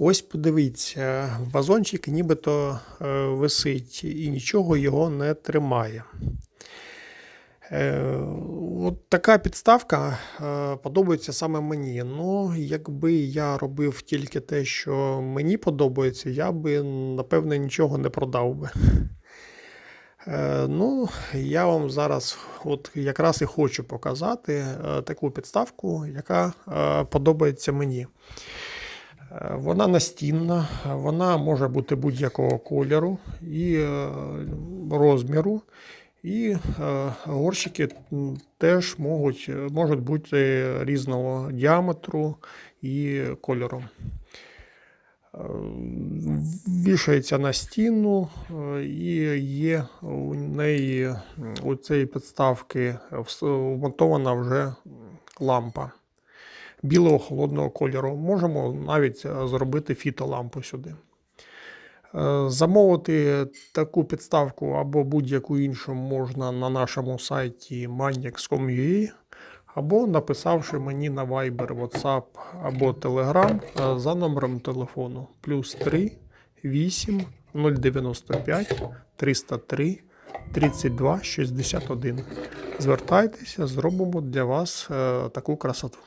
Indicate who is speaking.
Speaker 1: Ось подивіться, вазончик нібито е, висить і нічого його не тримає. Е, от така підставка е, подобається саме мені. Ну, якби я робив тільки те, що мені подобається, я би, напевне, нічого не продав би. Ну, я вам зараз от якраз і хочу показати таку підставку, яка подобається мені. Вона настінна, вона може бути будь-якого кольору і е, розміру. І е, горщики теж можуть, можуть бути різного діаметру і кольору. Е, Вішається на стіну, і є у неї у цієї підставки вмонтована вже лампа білого холодного кольору. Можемо навіть е, зробити фітолампу сюди. Е, Замовити таку підставку або будь-яку іншу можна на нашому сайті maniacs.com.ua або написавши мені на Viber, WhatsApp або Telegram е, за номером телефону плюс 3 8 095 303 32 61. Звертайтеся, зробимо для вас таку красоту.